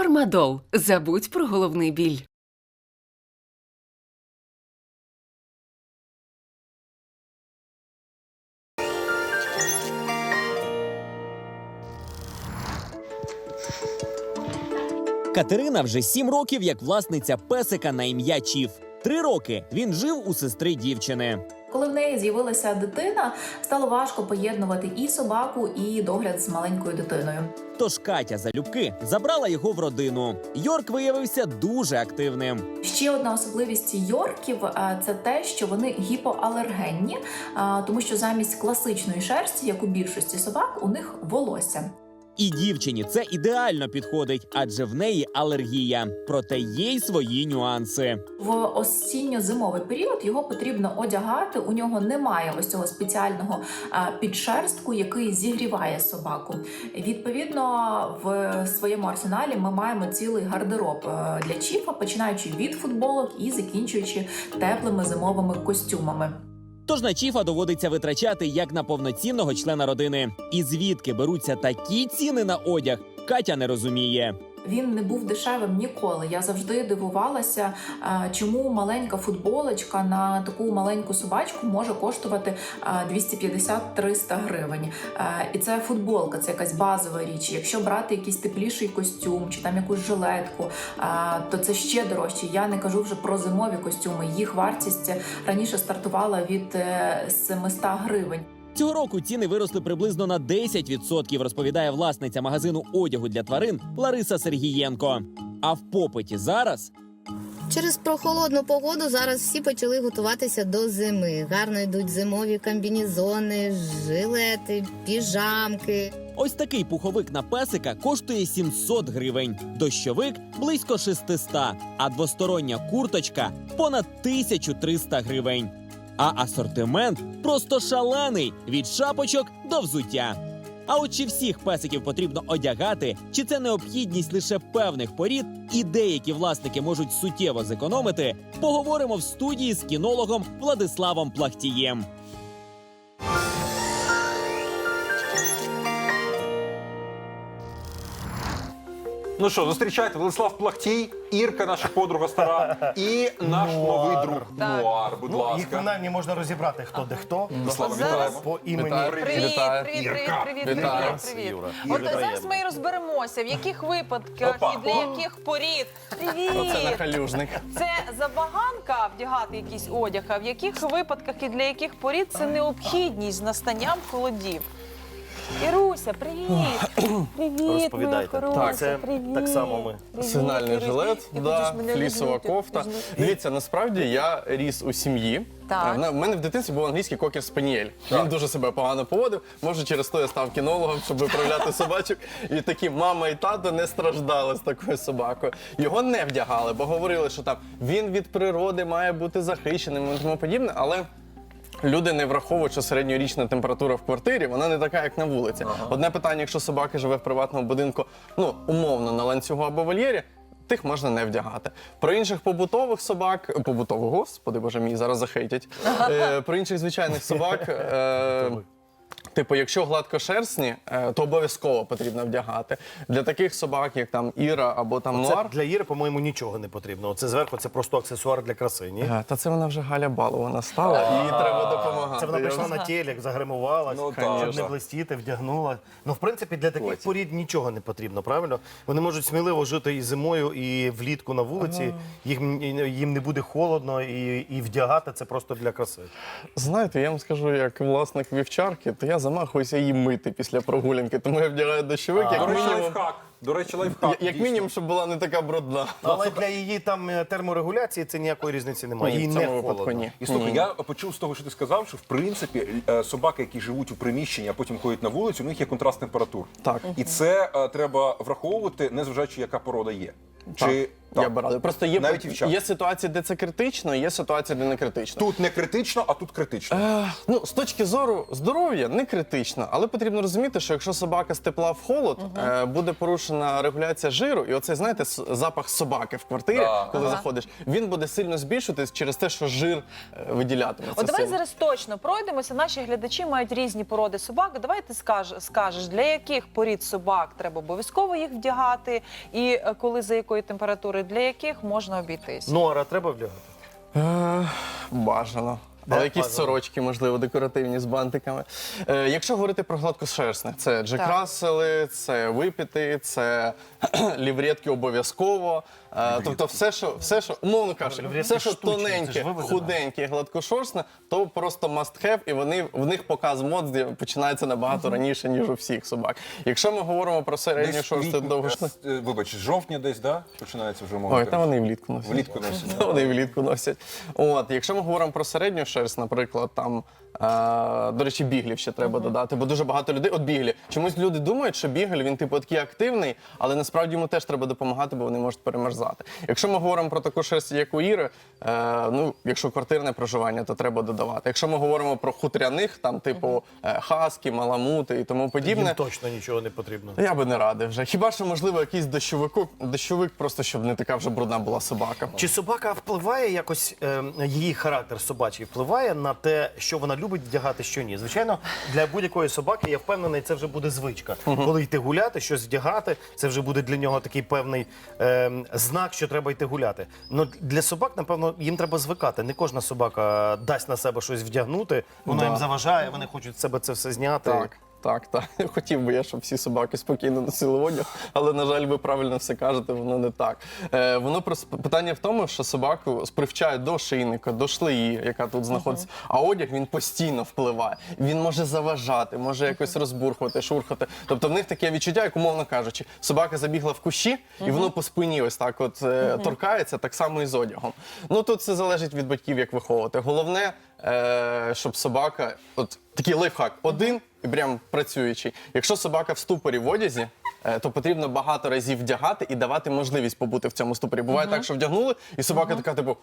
Фармадол. Забудь про головний біль. Катерина вже сім років як власниця песика на ім'я Чіф. Три роки він жив у сестри дівчини. Коли в неї з'явилася дитина, стало важко поєднувати і собаку, і догляд з маленькою дитиною. Тож Катя залюбки забрала його в родину. Йорк виявився дуже активним. Ще одна особливість йорків це те, що вони гіпоалергенні, тому що замість класичної шерсті, як у більшості собак, у них волосся. І дівчині це ідеально підходить, адже в неї алергія. Проте є й свої нюанси. В осінньо-зимовий період його потрібно одягати. У нього немає ось цього спеціального е, підшерстку, який зігріває собаку. Відповідно, в своєму арсеналі ми маємо цілий гардероб е, для чіфа, починаючи від футболок і закінчуючи теплими зимовими костюмами. Тож на Чіфа доводиться витрачати як на повноцінного члена родини. І звідки беруться такі ціни на одяг, Катя не розуміє. Він не був дешевим ніколи. Я завжди дивувалася, е, чому маленька футболочка на таку маленьку собачку може коштувати е, 250-300 гривень. Е, І це футболка, це якась базова річ. Якщо брати якийсь тепліший костюм чи там якусь жилетку, е, то це ще дорожче. Я не кажу вже про зимові костюми. Їх вартість раніше стартувала від е, 700 гривень. Цього року ціни виросли приблизно на 10%, розповідає власниця магазину одягу для тварин Лариса Сергієнко. А в попиті зараз Через прохолодну погоду зараз всі почали готуватися до зими. Гарно йдуть зимові комбінезони, жилети, піжамки. ось такий пуховик на песика коштує 700 гривень, дощовик близько 600, а двостороння курточка понад 1300 гривень. А асортимент просто шалений від шапочок до взуття. А от чи всіх песиків потрібно одягати, чи це необхідність лише певних порід, і деякі власники можуть суттєво зекономити, поговоримо в студії з кінологом Владиславом Плахтієм. Ну що, зустрічайте Владислав Плахтій, Ірка, наша подруга стара, і наш новий друг Нуар. Будь Ну, їх ласка. принаймні можна розібрати, хто де хто. Зараз- вітаємо. По імені Вітаю. Привіт, привіт, Вітаю. привіт, Ірка. привіт, привіт, Вітаю. привіт, привіт. Юра. От Юра, зараз ми і розберемося, в яких випадках Опа. і для яких порід. Привіт! Халюжник. Це забаганка вдягати якийсь одяг, а в яких випадках і для яких порід це необхідність з настанням холодів. Іруся, привіт! Привіт, моя Розповідайте. хороша, Так, це привіт. так само ми. Привіт, Сигнальний Ірусь. жилет, Ти да, будеш мене флісова любити. кофта. Дивіться, насправді я ріс у сім'ї. Так. Е, на- В мене в дитинстві був англійський кокер спаніель. Він дуже себе погано поводив. Може, через то я став кінологом, щоб виправляти собачок. І такі мама і тато не страждали з такою собакою. Його не вдягали, бо говорили, що там він від природи має бути захищеним і тому подібне, але. Люди не враховують, що середньорічна температура в квартирі вона не така, як на вулиці. Одне питання, якщо собака живе в приватному будинку, ну умовно на ланцюгу або вольєрі, тих можна не вдягати. Про інших побутових собак, побутових, господи боже мій, зараз захейтять. Е, про інших звичайних собак. Е, Типу, якщо гладкошерстні, е, то обов'язково потрібно вдягати. Для таких собак, як там Іра або там Це Нуар, для Іри, по-моєму, нічого не потрібно. Оце зверху це просто аксесуар для краси. Ні? Е, та це вона вже Галя Балована стала, їй треба допомагати. Це вона прийшла на телек, загримувалась, Ну, щоб не блистіти, вдягнула. Ну, в принципі, для таких порід нічого не потрібно, правильно? Вони можуть сміливо жити і зимою, і влітку на вулиці. Їм, їм не буде холодно, і, і вдягати це просто для краси. Знаєте, я вам скажу, як власник вівчарки, то я замахуюся її мити після прогулянки, тому я вдягаю дощовик, До речі, мінімум, лайфхак. До речі, лайфхак. як дійсно. мінімум, щоб була не така брудна. Але для її там е, терморегуляції це ніякої різниці немає. Ні, Їй в не цьому випадку холодно. ні. І слухай, я почув з того, що ти сказав, що в принципі е, собаки, які живуть у приміщенні, а потім ходять на вулицю, у них є контраст температур. Так. І це е, треба враховувати, незважаючи, яка порода є. Чи Я би радив. Просто є, Навіть і в є ситуації, де це критично, є ситуації, де не критично. Тут не критично, а тут критично. Е, ну, з точки зору здоров'я не критично, але потрібно розуміти, що якщо собака з тепла в холод, е, буде порушена регуляція жиру, і оцей, знаєте, с- запах собаки в квартирі, Да. коли заходиш, він буде сильно збільшуватись через те, що жир е, виділятиметься. От давай сильно. зараз точно пройдемося. Наші глядачі мають різні породи собак. Давай ти скаж, скажеш, для яких порід собак треба обов'язково їх вдягати, і е, коли за якої температури, для яких можна обійтись. Нуара треба вдягати? Е, бажано. Де Але якісь бажано? сорочки, можливо, декоративні з бантиками. Е, якщо говорити про гладкошерстних, це Так. Рассели, це випіти, це лівретки обов'язково. Е, тобто, все, що, все, що умовно кажучи, все, що тоненьке, худеньке, і гладкошерстне, то просто must have, і вони в них показ мод починається набагато раніше, ніж у всіх собак. Якщо ми говоримо про середню шорсту довгошне. Вибач, жовтня десь, да? Починається вже Ой, мова. та вони і влітку носять. Влітку носять. Та Вони і влітку носять. От, якщо ми говоримо про середню шерсть, наприклад, там, е, до речі, біглів ще треба додати, бо дуже багато людей. От біглі. Чомусь люди думають, що бігль він типу такий активний, але насправді йому теж треба допомагати, бо вони можуть перемерзати. Якщо ми говоримо про таку шерсть, як у Іри, е, ну, якщо квартирне проживання, то треба додавати. Якщо ми говоримо про хутряних, там, типу е, хаски, маламути і тому подібне. Їм точно нічого не потрібно. Я би не радив вже. Хіба що можливо якийсь дощовик, дощовик, просто щоб не така вже брудна була собака. Чи собака впливає якось, е, її характер собачий впливає на те, що вона любить вдягати, що ні? Звичайно, для будь-якої собаки, я впевнений, це вже буде звичка. Коли йти гуляти, щось вдягати, це вже буде для нього такий певний е, знак, що треба йти гуляти. Ну для собак, напевно, їм треба звикати. Не кожна собака дасть на себе щось вдягнути, воно їм заважає, вони хочуть з себе це все зняти. Так, так, так. Хотів би я, щоб всі собаки спокійно носили одяг, але на жаль, ви правильно все кажете, воно не так. Е, воно просто питання в тому, що собаку привчають до шийника, до шлеї, яка тут знаходиться. А одяг він постійно впливає. Він може заважати, може якось розбурхувати, шурхати. Тобто в них таке відчуття, як умовно кажучи, собака забігла в кущі, і воно по спині ось так от е, торкається, так само і з одягом. Ну тут це залежить від батьків, як виховувати. Головне, е, щоб собака, от такий лайфхак, один і прям працюючий. Якщо собака в ступорі в одязі, е, то потрібно багато разів вдягати і давати можливість побути в цьому ступорі. Буває так, що вдягнули, і собака така, типу.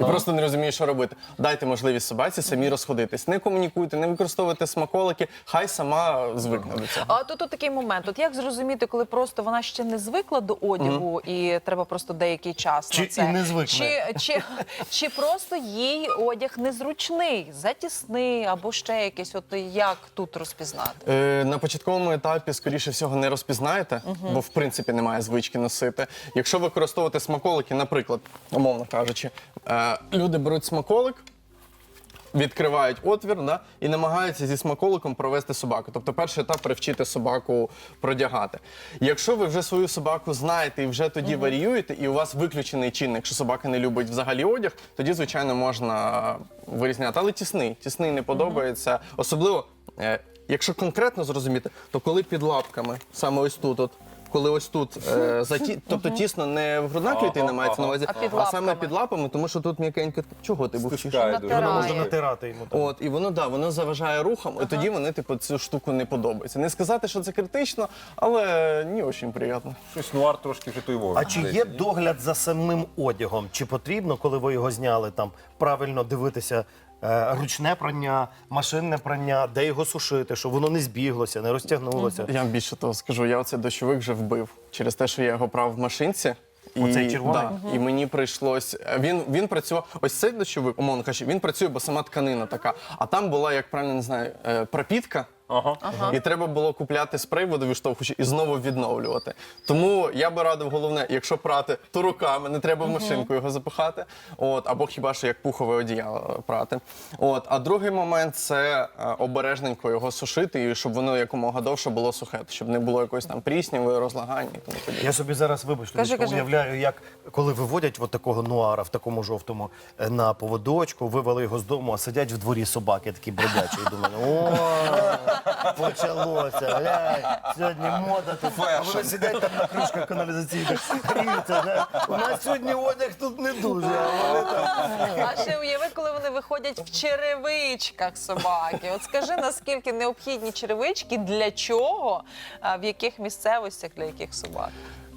І просто не розуміє, що робити. Дайте можливість собаці самі розходитись. Не комунікуйте, не використовуйте смаколики, хай сама звикне до цього. А тут от такий момент. От як зрозуміти, коли просто вона ще не звикла до одягу, і треба просто деякий час Чи на це. і не звикне? Чи, чи, чи просто їй одяг незручний, затісний або ще якийсь. От як тут розпізнати? Е, на початковому етапі, скоріше всього, не розпізнаєте, бо в принципі немає звички носити. Якщо використовувати смаколики, наприклад, умовно кажучи, е, люди беруть смаколик. Відкривають отвір да, і намагаються зі смаколиком провести собаку. Тобто перший етап привчити собаку продягати. Якщо ви вже свою собаку знаєте і вже тоді варіюєте, і у вас виключений чинник, що собака не любить взагалі одяг, тоді, звичайно, можна вирізняти. Але тісний, тісний не подобається. Особливо, е, якщо конкретно зрозуміти, то коли під лапками, саме ось тут, от, коли ось тут е, заті... тобто тісно не в грудна клітина мається на увазі, А під а саме лапками? під лапами, тому що тут м'якенько. Чого ти бухчиш? Стискає дуже. Натирає. Можна натирати йому. так. От, і воно да, воно заважає рухам, і тоді вони, типу, цю штуку не подобається. Не сказати, що це критично, але не дуже приємно. Щось нуар трошки вже той вовк. А чи є догляд за самим одягом? Чи потрібно, коли ви його зняли, там правильно дивитися ручне прання, машинне прання, де його сушити, щоб воно не збіглося, не розтягнулося? Я вам більше того скажу, я оцей дощовик вже вбив через те, що я його прав в машинці. Оцей червоний? Да, і мені прийшлось. Він, він працював. Ось цей дощовик, умовно кажучи, він працює, бо сама тканина така. А там була, як правильно не знаю, е, пропітка. Ага. І треба було купляти спрей водовіштовхуючий і знову відновлювати. Тому я би радив головне, якщо прати, то руками, не треба в машинку його запихати. От, або хіба що як пухове одіяло прати. От, а другий момент це е, обережненько його сушити, і щоб воно якомога довше було сухе, щоб не було якоїсь там прісніви, розлагання і тому подібне. Я собі зараз, вибачте, Кажи, Лічко, кажи. уявляю, як коли виводять от такого нуара в такому жовтому е, на поводочку, вивели його з дому, а сидять в дворі собаки такі бродячі. І думаю, о, почалося, глянь, сьогодні мода тут. А вони сидять там на кришках каналізаційних, гріються. знаєш. У нас сьогодні одяг тут не дуже, а вони там. А ще уяви, коли вони виходять в черевичках собаки. От скажи, наскільки необхідні черевички, для чого, а в яких місцевостях, для яких собак?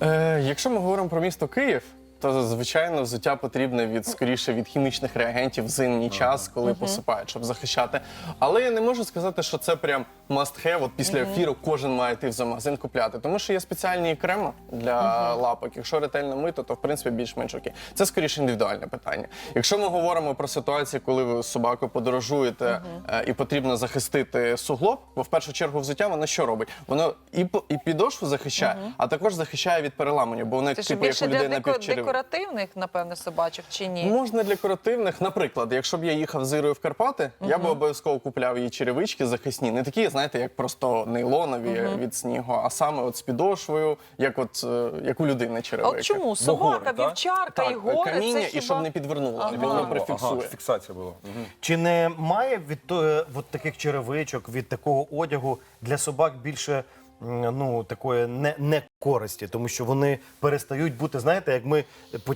Е, якщо ми говоримо про місто Київ, то звичайно взуття потрібне від скоріше від хімічних реагентів в зимній час, коли посипають, щоб захищати. Але я не можу сказати, що це прям must have. От після ефіру кожен має йти в зоомагазин купляти. Тому що є спеціальні креми для лапок. Якщо ретельно мито, то в принципі більш-менш окей. Це скоріше індивідуальне питання. Якщо ми говоримо про ситуацію, коли ви з собакою подорожуєте е, і потрібно захистити суглоб, бо в першу чергу взуття воно що робить? Воно і по- і підошву захищає, а також захищає від переламання, бо вони типу як у людей деко- напівчерев. Декоративних, напевне, собачок чи ні? Можна для декоративних, наприклад, якщо б я їхав з Ірою в Карпати, я б обов'язково купляв її черевички захисні, не такі, знаєте, як просто нейлонові від снігу, а саме от з підошвою, як от е, як у людини А черевики. от чому гори, собака, так? вівчарка і Так, гори каміння, це і хіба... щоб не підвернуло, Ага. воно Ага, прифіксує. фіксація була. Мгм. Чи не має від то- от таких черевичок, від такого одягу для собак більше ну, такої не, не користі, тому що вони перестають бути, знаєте, як ми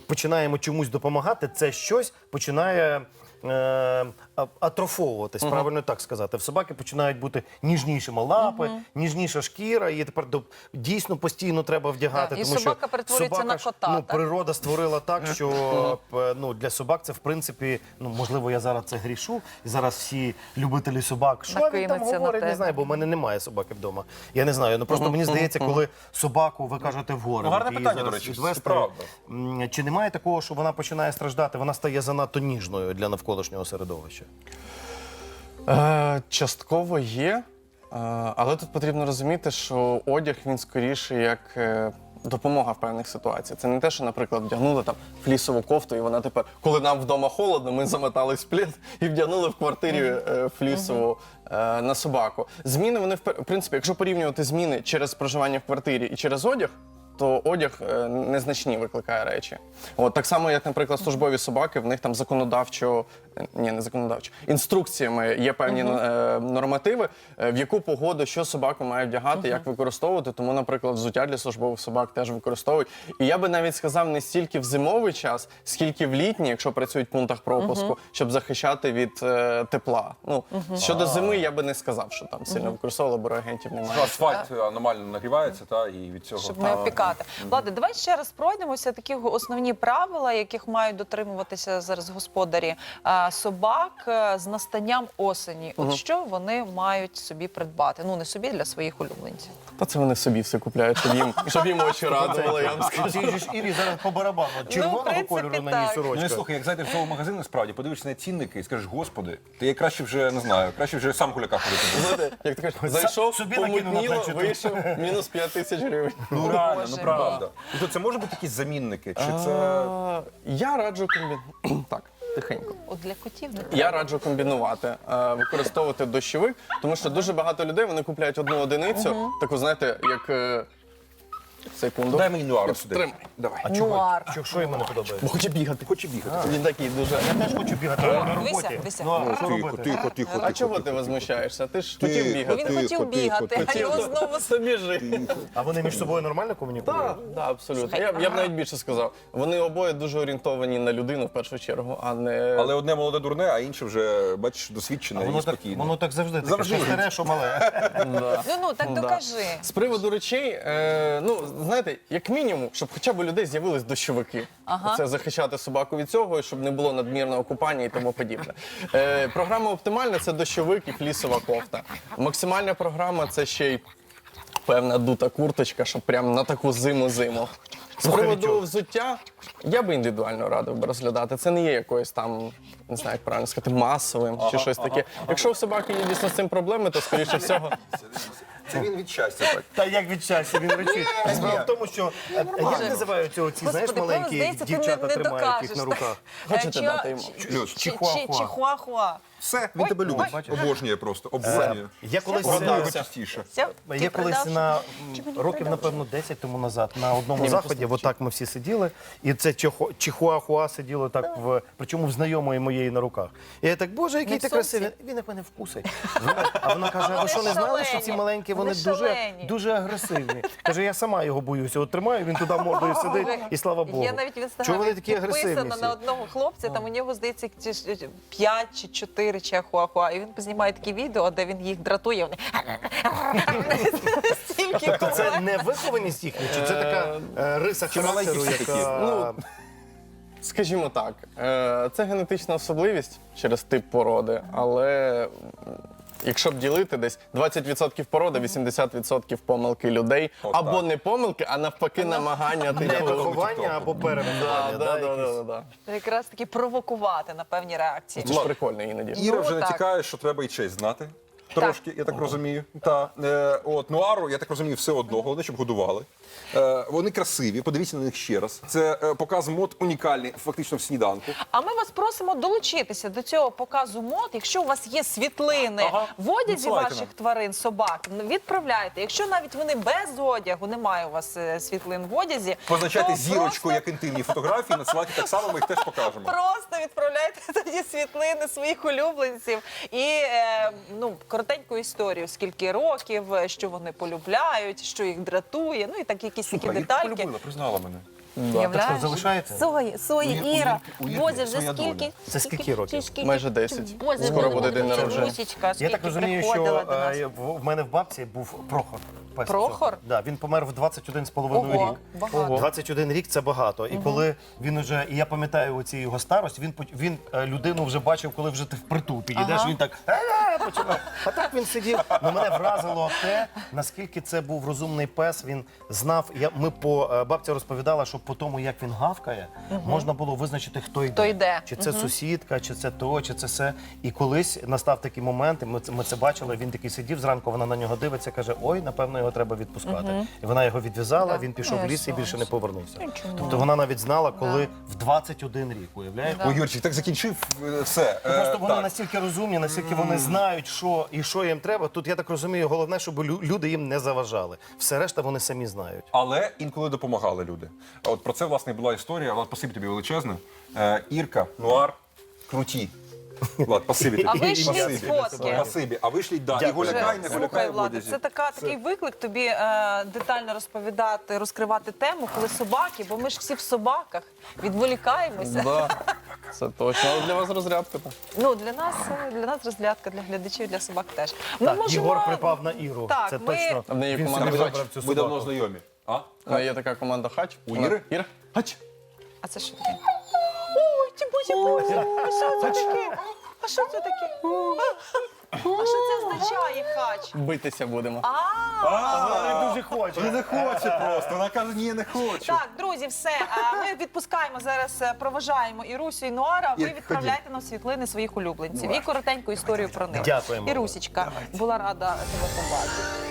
починаємо чомусь допомагати, це щось починає. Е, атрофовуватись, правильно так сказати. В собаки починають бути ніжнішими лапи, ніжніша шкіра, і тепер до- дійсно постійно треба вдягати. Так, і тому собака що перетворюється собака на ж, кота, Ну, так? природа створила так, що е, ну, для собак це в принципі, ну можливо, я зараз це грішу, і зараз всі любителі собак. Що він там Накинуться на говорить, не знаю, бо в мене немає собаки вдома. Я не знаю. Ну просто мені здається, коли собаку ви кажете в гори. Ну, гарне от її питання, зараз до речі, відвести, правда. м, Чи немає такого, що вона починає страждати? Вона стає занадто ніжною для навколишнього середовища. Е, частково є, е, але тут потрібно розуміти, що одяг він скоріше як е, допомога в певних ситуаціях. Це не те, що, наприклад, вдягнули там флісову кофту, і вона тепер, коли нам вдома холодно, ми замотались в плед і вдягнули в квартирі е, флісову е, на собаку. Зміни вони в принципі, якщо порівнювати зміни через проживання в квартирі і через одяг. То одяг е, незначні викликає речі. От так само, як, наприклад, службові собаки, в них там законодавчо, е, ні, не законодавчо, інструкціями є певні е, нормативи, е, в яку погоду що собака має вдягати, як використовувати. Тому, наприклад, взуття для службових собак теж використовують. І я би навіть сказав не стільки в зимовий час, скільки в літній, якщо працюють в пунктах пропуску, щоб захищати від е, тепла. Ну щодо зими, я би не сказав, що там сильно використовували, бо реагентів немає. Асфальт аномально нагрівається, та, і від цього. Щоб не опікати. Влади, давай ще раз пройдемося. Такі основні правила, яких мають дотримуватися зараз господарі е, собак е, з настанням осені. От що вони мають собі придбати? Ну не собі для своїх улюбленців. Та це вони собі все купляють, щоб їм, щоб їм очі радували, я вам скажу. Ірі зараз по барабану. Червоного кольору на ній так. Ну, слухай, як зайдеш в зоомагазин, насправді, подивишся на цінники і скажеш, господи, ти я краще вже не знаю, краще вже сам гуляка ходити. Знаєте, як ти кажеш, зайшов, собі на помутніло, вийшов, мінус 5 тисяч гривень. Ну реально, Ну правда. І то це може бути якісь замінники? Чи це. Я раджу комбінувати. Так, тихенько. От для котів не Я раджу комбінувати, е, використовувати дощовик, тому що дуже багато людей вони купляють одну одиницю, таку, знаєте, як. е, Секунду. Дай мені нуару сюди. Тримай. Давай. А чого? Нуар. Що, що йому не подобається? Хоче бігати. Хоче бігати. Він такий дуже. Я теж хочу бігати але на роботі. дивися. Ну, а що Тихо, робити? тихо, тихо. А чого ти возмущаєшся? Ти ж хотів бігати. Він хотів бігати, а його знову собі жити. А вони між собою нормально комунікують? Так, да, абсолютно. Я, б- я б навіть більше сказав. Вони обоє дуже орієнтовані на людину в першу чергу, а не Але одне молоде дурне, а інше вже, бачиш, досвідчене і воно так, спокійне. воно так завжди таке, Завжди. що старе, що мале. Ну ну так докажи. З приводу речей, е, ну знаєте, як мінімум, щоб хоча б у людей з'явились дощовики. Ага. Це захищати собаку від цього, і щоб не було надмірного купання і тому подібне. Е, програма оптимальна це дощовик і флісова кофта. Максимальна програма це ще й певна дута курточка, щоб прям на таку зиму-зиму. З приводу взуття я би індивідуально радив би розглядати. Це не є якоюсь там, не знаю, як правильно сказати, масовим чи щось таке. Якщо у собаки є дійсно з цим проблеми, то скоріше всього. Це він від щастя так. Та як від щастя він речить. Справа в тому, що е, як називаються оці, знаєш, Господи, маленькі певно, здається, ти не, дівчата не тримають докажеш. їх на руках. Хочете Е, дати йому? чи- Люш, чи- чихуахуа. Чихуахуа. Все, він тебе любить. Обожнює просто. Обожнює. Я колись е, його частіше. Все, Я колись продав? на Чи м, років, продав? напевно, 10 тому назад на одному Ні, заході, отак ми всі сиділи, і це чихо- чихуахуа сиділо так в причому в знайомої моєї на руках. І я так, боже, який ти в красивий. Він як мене вкусить. Знаєш, А вона каже: а ви що не знали, що ці шалені. маленькі вони Вони дуже, шалені. дуже агресивні. Каже, я сама його боюся. От тримаю, він туди мордою сидить, і слава Богу. Я навіть в Чого вони інстаграмі такі агресивні? підписана всі? на одного хлопця, там у нього, здається, 5 чи 4 чихуахуа. І він знімає такі відео, де він їх дратує. Вони стільки Тобто це не вихованість їхня, чи це така е, риса характеру, яка... Ну, Скажімо так, е, це генетична особливість через тип породи, але якщо б ділити десь 20% породи, 80% помилки людей, Отак. або не помилки, а навпаки намагання не типу, виховання або перевиховання. да, да, да, да, да. Якраз таки провокувати на певні реакції. Це ж прикольно іноді. Іра Ну, вже не натякає, що треба і честь знати. Трошки, я так розумію. Та, е, от, нуару, я так розумію, все одно, головне, щоб годували. Е, вони красиві, подивіться на них ще раз. Це е, показ мод унікальний, фактично в сніданку. А ми вас просимо долучитися до цього показу мод. Якщо у вас є світлини Ага. в одязі Надсилайте ваших нам. тварин, собак, відправляйте. Якщо навіть вони без одягу, немає у вас е, світлин в одязі, Позначайте то зірочку просто- як інтимні фотографії, надсилайте так само, ми їх теж покажемо. Просто відправляйте тоді світлини своїх улюбленців і е, ну коротеньку історію, скільки років, що вони полюбляють, що їх дратує. Ну і так якісь такі Слухай, детальки. полюбила, признала мене. Так що, залишаєте? Сої, сої, У- у Іра. Боже, вже своя доля. скільки? Це скільки років? скільки- Майже 10. Боже, Скоро буде день народження. Русічка, Я так розумію, що до нас. е, в в мене в бабці був Прохор. Пес Прохор? цього. Да, він помер в 21 з половиною Ого, рік. багато. 21 рік це багато. І коли він уже, і я пам'ятаю оці його старость, він пот- він е, людину вже бачив, коли вже ти впритул підійдеш, Ага. він так «А-а-а», починав. А так він сидів. Ну, мене вразило те, наскільки це був розумний пес. Він знав. Я ми по е, бабця розповідала, що по тому, як він гавкає, можна було визначити, хто йде. Хто йде. Чи це сусідка, чи це то, чи це все. І колись настав такий момент, і ми це, ми це бачили. Він такий сидів зранку, вона на нього дивиться, каже: Ой, напевно, його треба відпускати. І вона його відв'язала, він пішов в ліс і більше не повернувся. Тобто вона навіть знала, коли в 21 рік, уявляєте? Ой, Юрчик, так закінчив е, все. Ну, Просто Е, вони так. настільки розумні, настільки вони знають, що і що їм треба. Тут я так розумію, головне, щоб лю- люди їм не заважали. Все решта вони самі знають. Але інколи допомагали люди. А От про це власне і була історія. Влад, спасибі тобі величезне. Е, Ірка, Нуар, круті. Влад, спасибі тобі. А вишліть Спасибі. фотки. Спасибі. А вишліть, да. І Дякую. гулякай, не Слухай, Влади, одязі. це така такий виклик тобі е, детально розповідати, розкривати тему, коли собаки, бо ми ж всі в собаках відволікаємося. Да, це точно. Але для вас розрядка. так. Ну для нас е, для нас розглядка, для глядачів, для собак теж. Ми Так, можемо- Ігор припав на Іру. Так, це ми- точно. А в неї Він команда собі Хач. вибрав цю Ми давно собаку. знайомі. А? У неї є така команда хач. У Іри? Іра? Хач. А це що таке? Ті боже, боже, а що це таке? А що це таке? А що це означає хач? Битися будемо. А, Вона дуже хоче. Не хоче просто. Вона каже, ні, не хочу. Так, друзі, все. А, Ми відпускаємо зараз, е, проважаємо Ірусю і Нуара. Ви Ір, відправляйте нам світлини своїх улюбленців і коротеньку історію про них. Дякуємо. Ірусічка, була рада тебе побачити.